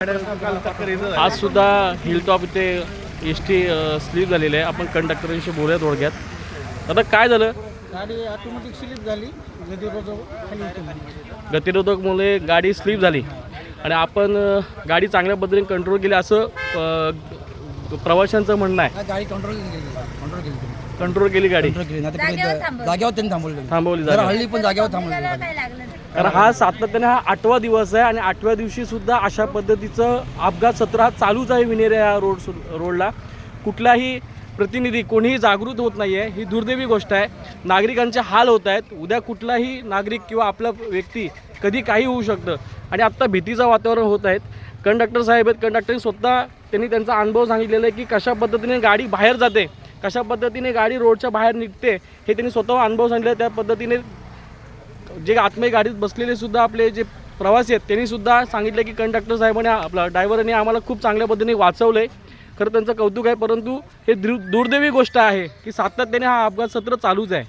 आज सुद्धा हिलटॉप इथे एस टी स्लीप झालेली आहे. आपण कंडक्टरांशी बोलूया थोडक्यात. आता काय झालं? गाडी ऑटोमॅटिक स्लिप झाली. गतिरोधक. गतिरोधकमुळे गाडी स्लीप झाली. आणि आपण गाडी चांगल्या पद्धतीने कंट्रोल केली असं प्रवाशांचं म्हणणं आहे. हा, गाडी कंट्रोल केली कंट्रोल केली. कंट्रोल केली गाडी. जागेवर त्यांनी थांबवली. थांबवली हल्ली पण जागेवर थांबवली. कारण हा सातत्याने हा आठवा दिवस आहे आणि आठव्या दिवशी सुद्धा अशा पद्धतीचं अपघात सत्र हा चालूच आहे विनेरे या रोड सु- रोडला. कुठलाही प्रतिनिधी कोणीही जागृत होत नाही आहे ही दुर्दैवी गोष्ट आहे. नागरिकांचे हाल होत आहेत. उद्या कुठलाही नागरिक किंवा आपला व्यक्ती कधी काही होऊ शकतं. आणि आत्ता भीतीचं वातावरण होत आहेत कंडक्टर साहेब आहेत. कंडक्टर स्वतः त्यांनी त्यांचा अनुभव सांगितलेला आहे की कशा पद्धतीने गाडी बाहेर जाते कशा पद्धतीने गाडी रोडच्या बाहेर निघते हे त्यांनी स्वतः अनुभव सांगितले त्या पद्धतीने जे आत्मीय गाडीत बसलेले सुद्धा आपले जे प्रवासी आहेत त्यांनी सुद्धा सांगितलं की कंडक्टर साहेबांनी आपला ड्रायव्हरने आम्हाला खूप चांगल्या पद्धतीने वाचवलं आहे खरं त्यांचं कौतुक आहे परंतु हे दुर्दैवी गोष्ट आहे की सातत्याने हा अपघात सत्र चालूच आहे.